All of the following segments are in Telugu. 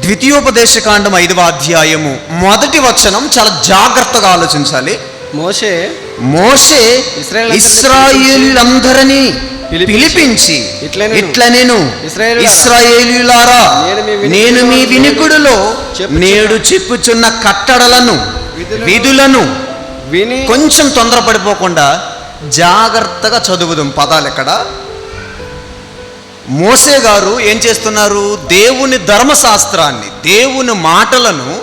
ద్వితీయోపదేశకాండం ఐదవ అధ్యాయము. మొదటి వచనం చాలా జాగ్రత్తగా ఆలోచించాలి. మోషే మోషే ఇస్రాయేలీలందరినీ పిలిపించి, ఇట్లనేను ఇశ్రాయేలులారా, ఇస్రాయేలీలారా నేను మీ వినికిడిలో నేను మీ వినికుడులో చెప్పుచున్న- నేడు చెప్పుచున్న కట్టడలను విధులను- విధులను విని కొంచెం తొందరపడిపోకుండా జాగ్రత్తగా చదువుదాం పదాలు ఎక్కడ మోసే గారు ఏం చేస్తున్నారు? దేవుని ధర్మశాస్త్రాన్ని దేవుని మాటలను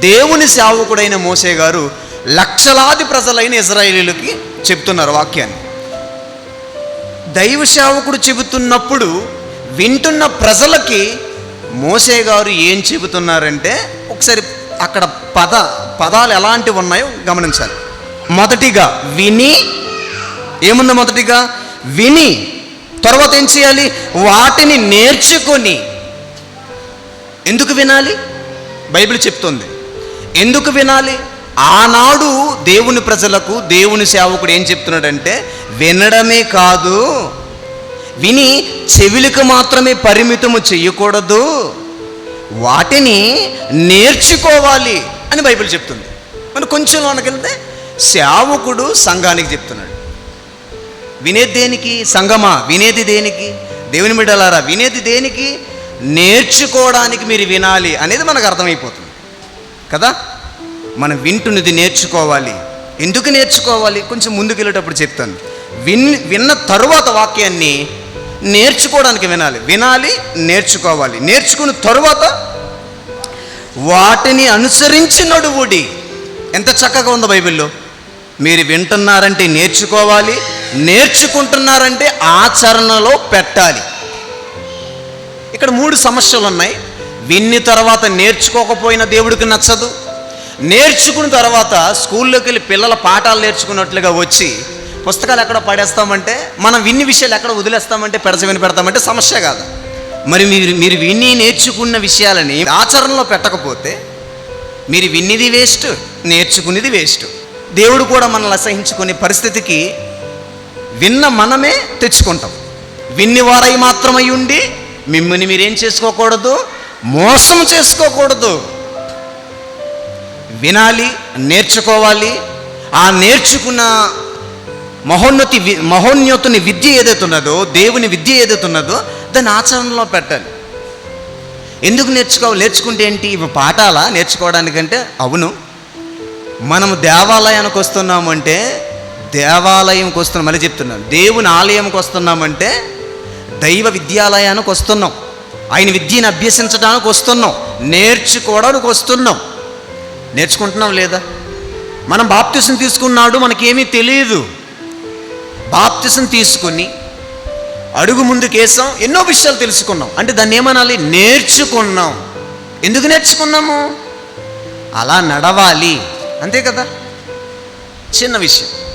దేవుని సేవకుడైన మోసే గారు లక్షలాది ప్రజలైన ఇజ్రాయేలీలకి చెప్తున్నారు వాక్యాన్ని. దైవ సేవకుడు చెబుతున్నప్పుడు వింటున్న ప్రజలకి మోసే గారు ఏం చెబుతున్నారంటే ఒకసారి అక్కడ పద పదాలు ఎలాంటివి ఉన్నాయో గమనించాలి. మొదటిగా విని ఏముంది మొదటిగా? విని. తర్వాత ఏం చేయాలి? వాటిని నేర్చుకొని. ఎందుకు వినాలి? బైబిల్ చెప్తుంది. ఎందుకు వినాలి? ఆనాడు దేవుని ప్రజలకు దేవుని సేవకుడు ఏం చెప్తున్నాడంటే వినడమే కాదు విని చెవిలకు మాత్రమే పరిమితము చేయకూడదు. వాటిని నేర్చుకోవాలి అని బైబిల్ చెప్తుంది. మరి కొంచెం లోనకెళ్తే సేవకుడు సంఘానికి చెప్తున్నాడు. వినేది దేనికి? సంగమా వినేది దేనికి? దేవుని బిడ్డలారా వినేది దేనికి? నేర్చుకోవడానికి మీరు వినాలి అనేది మనకు అర్థమైపోతుంది. కదా? మనం వింటున్నది నేర్చుకోవాలి. ఎందుకు నేర్చుకోవాలి? కొంచెం ముందుకు వెళ్ళేటప్పుడు చెప్తాను. విన్ విన్న తరువాత వాక్యాన్ని నేర్చుకోవడానికి వినాలి. వినాలి నేర్చుకోవాలి. నేర్చుకున్న తరువాత వాటిని అనుసరించి నడువుడి. ఎంత చక్కగా ఉందో బైబిల్లో. మీరు వింటున్నారంటే నేర్చుకోవాలి నేర్చుకుంటున్నారంటే ఆచరణలో పెట్టాలి. ఇక్కడ మూడు సమస్యలు ఉన్నాయి విన్ని తర్వాత నేర్చుకోకపోయిన దేవుడికి నచ్చదు. నేర్చుకున్న తర్వాత స్కూల్లోకి వెళ్ళి పిల్లల పాఠాలు నేర్చుకున్నట్లుగా వచ్చి పుస్తకాలు ఎక్కడ పడేస్తామంటే మనం విన్ని విషయాలు ఎక్కడ వదిలేస్తామంటే పెడచవిని పెడతామంటే సమస్య కాదు. మరి మీరు మీరు విని నేర్చుకున్న విషయాలని ఆచరణలో పెట్టకపోతే మీరు విన్నిది వేస్ట్ నేర్చుకునేది వేస్ట్. దేవుడు కూడా మనల్ని అసహించుకునే పరిస్థితికి విన్న మనమే తెచ్చుకుంటాం. విన్ని వారై మాత్రమై ఉండి మిమ్మల్ని మీరేం చేసుకోకూడదు మోసం చేసుకోకూడదు. వినాలి నేర్చుకోవాలి. ఆ నేర్చుకున్న మహోన్నతి వి- మహోన్నతుని విద్య ఏదైతే ఉన్నదో దేవుని విద్య ఏదైతే ఉన్నదో దాన్ని ఆచరణలో పెట్టాలి. ఎందుకు నేర్చుకోవాలి? నేర్చుకుంటే ఏంటి? ఇవి పాఠాలా? నేర్చుకోవడానికంటే అవును. మనం దేవాలయానికి వస్తున్నామంటే దేవాలయంకి వస్తున్నాం మళ్ళీ చెప్తున్నాను. దేవుని ఆలయంకి వస్తున్నామంటే దైవ విద్యాలయానికి వస్తున్నాం. ఆయన విద్యను అభ్యసించడానికి వస్తున్నాం. నేర్చుకోవడానికి వస్తున్నాం నేర్చుకుంటున్నాం లేదా? మనం బాప్తిసం తీసుకున్నాడు మనకేమీ తెలియదు బాప్తిసం తీసుకుని అడుగు ముందుకేసాం ఎన్నో విషయాలు తెలుసుకున్నాం. అంటే దాన్ని ఏమనాలి నేర్చుకున్నాం. ఎందుకు నేర్చుకున్నాము? అలా నడవాలి. అంతే కదా? చిన్న విషయం.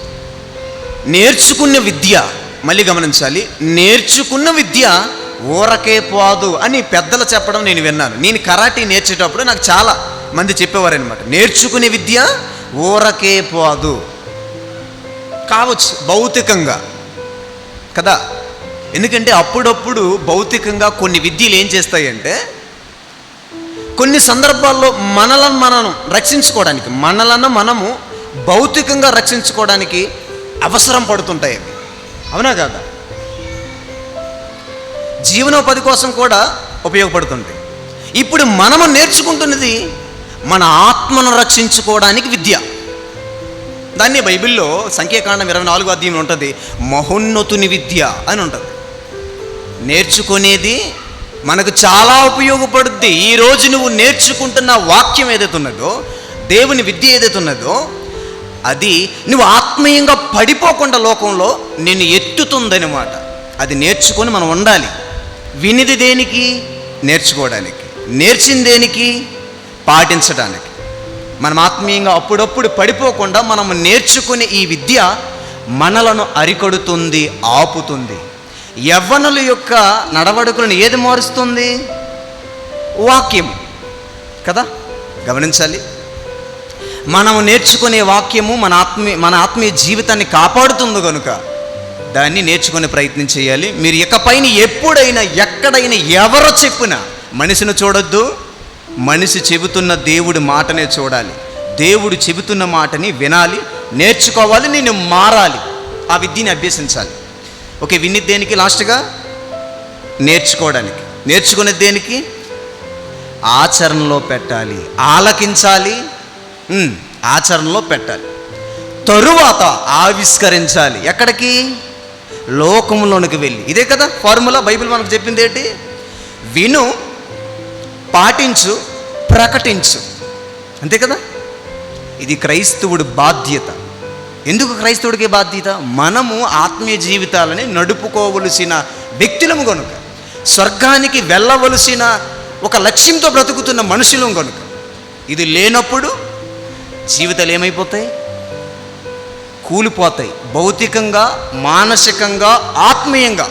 నేర్చుకున్న విద్య మళ్ళీ గమనించాలి నేర్చుకున్న విద్య ఊరకే పోదు అని పెద్దలు చెప్పడం నేను విన్నాను. నేను కరాటీ నేర్చేటప్పుడు నాకు చాలా మంది చెప్పేవారనమాట నేర్చుకునే విద్య ఊరకే పోదు. కావచ్చు భౌతికంగా కదా? ఎందుకంటే అప్పుడప్పుడు భౌతికంగా కొన్ని విద్యలు ఏం చేస్తాయంటే కొన్ని సందర్భాల్లో మనలను మనం రక్షించుకోవడానికి మనలను మనము భౌతికంగా రక్షించుకోవడానికి అవసరం పడుతుంటాయి. అవి అవునా కాదా? జీవనోపాధి కోసం కూడా ఉపయోగపడుతుంటాయి. ఇప్పుడు మనము నేర్చుకుంటున్నది మన ఆత్మను రక్షించుకోవడానికి విద్య. దాన్ని బైబిల్లో సంఖ్యాకాండం ఇరవై నాలుగు అధ్యయనం ఉంటుంది మహోన్నతుని విద్య అని ఉంటుంది. నేర్చుకునేది మనకు చాలా ఉపయోగపడుద్ది. ఈరోజు నువ్వు నేర్చుకుంటున్న వాక్యం ఏదైతే ఉన్నదో దేవుని విద్య ఏదైతే ఉన్నదో అది నువ్వు ఆత్మీయంగా పడిపోకుండా లోకంలో నిన్ను ఎత్తుతుందనమాట అది నేర్చుకొని మనం ఉండాలి. వినిది దేనికి? నేర్చుకోవడానికి. నేర్చింది దేనికి? పాటించడానికి. మనం ఆత్మీయంగా అప్పుడప్పుడు పడిపోకుండా మనం నేర్చుకునే ఈ విద్య మనలను అరికడుతుంది ఆపుతుంది. యవ్వనుల యొక్క నడవడుకులను ఏది మారుస్తుంది? వాక్యం. కదా? గమనించాలి? మనం నేర్చుకునే వాక్యము మన ఆత్మీయ మన ఆత్మీయ జీవితాన్ని కాపాడుతుంది కనుక దాన్ని నేర్చుకునే ప్రయత్నం చేయాలి. మీరు ఇకపైన ఎప్పుడైనా ఎక్కడైనా ఎవరు చెప్పినా మనిషిని చూడొద్దు మనిషి చెబుతున్న దేవుడి మాటనే చూడాలి. దేవుడు చెబుతున్న మాటని వినాలి నేర్చుకోవాలి నేను మారాలి. ఆ విద్యని అభ్యసించాలి. ఓకే విని దేనికి లాస్ట్గా? నేర్చుకోవడానికి. నేర్చుకునే దేనికి? ఆచరణలో పెట్టాలి ఆలకించాలి ఆచరణలో పెట్టాలి. తరువాత ఆవిష్కరించాలి. ఎక్కడికి? లోకంలోనికి వెళ్ళి. ఇదే కదా ఫార్ములా బైబిల్ మనకు చెప్పింది ఏంటి? విను పాటించు ప్రకటించు. అంతే కదా? ఇది క్రైస్తవుడి బాధ్యత. ఎందుకు క్రైస్తవుడికి బాధ్యత? మనము ఆత్మీయ జీవితాలని నడుపుకోవలసిన వ్యక్తులము కనుక స్వర్గానికి వెళ్ళవలసిన ఒక లక్ష్యంతో బ్రతుకుతున్న మనుషులం కనుక ఇది లేనప్పుడు జీవితాలు ఏమైపోతాయి కూలిపోతాయి. భౌతికంగా మానసికంగా ఆత్మీయంగా.